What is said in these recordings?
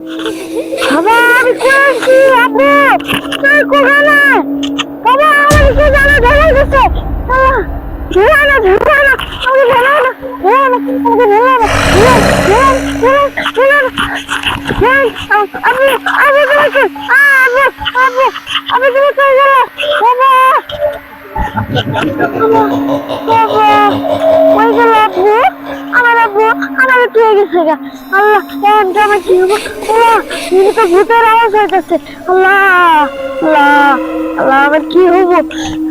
বাবা আমি করেছি আপু তুই কোখানে বাবা আমার কি জানা ধরে গেছে ধরে না ধরে না আমাকে ধরে না ধরে না আমাকে ধরে না ধরে ধরে আপনি আপনি তোমাকে আপু আপু আপনি তুমি কই গেল বাবা বাবা ওই গেল আপু একটু হয়ে গেছে গা আল্লাহ এখন তো আমার কি হব আল্লাহ ini তো ভূতের আওয়াজ হইতেছে আল্লাহ আল্লাহ আল্লাহ আমার কি হব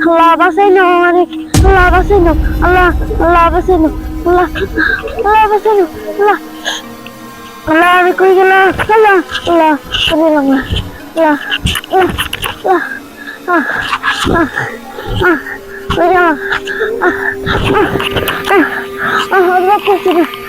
আল্লাহ বাঁচাই নাও আমারে আল্লাহ বাঁচাই নাও আল্লাহ আল্লাহ বাঁচাই নাও আল্লাহ আল্লাহ বাঁচাই নাও আল্লাহ আল্লাহ আমি কই গেলাম আল্লাহ আল্লাহ গেলাম না আল্লাহ আল্লাহ আহ আহ আহ গেলাম আহ আহ আহ আহ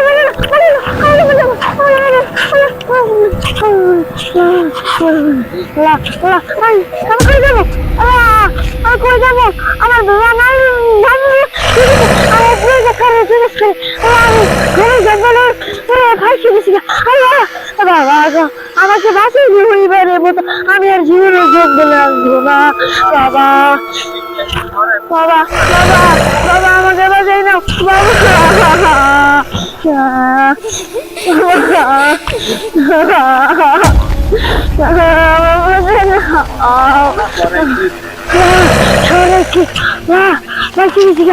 আমি যাব আমি কই যাব আমার বাবা নাই বাবা আমাকে দিয়ে পরিবারের মতো আমি আর জীবনে জঙ্গলে আসব না বাবা বাবা বাবা বাবা আমাকে বাঁচাই না বাবা সবাইকে বাঁচিয়ে গেছি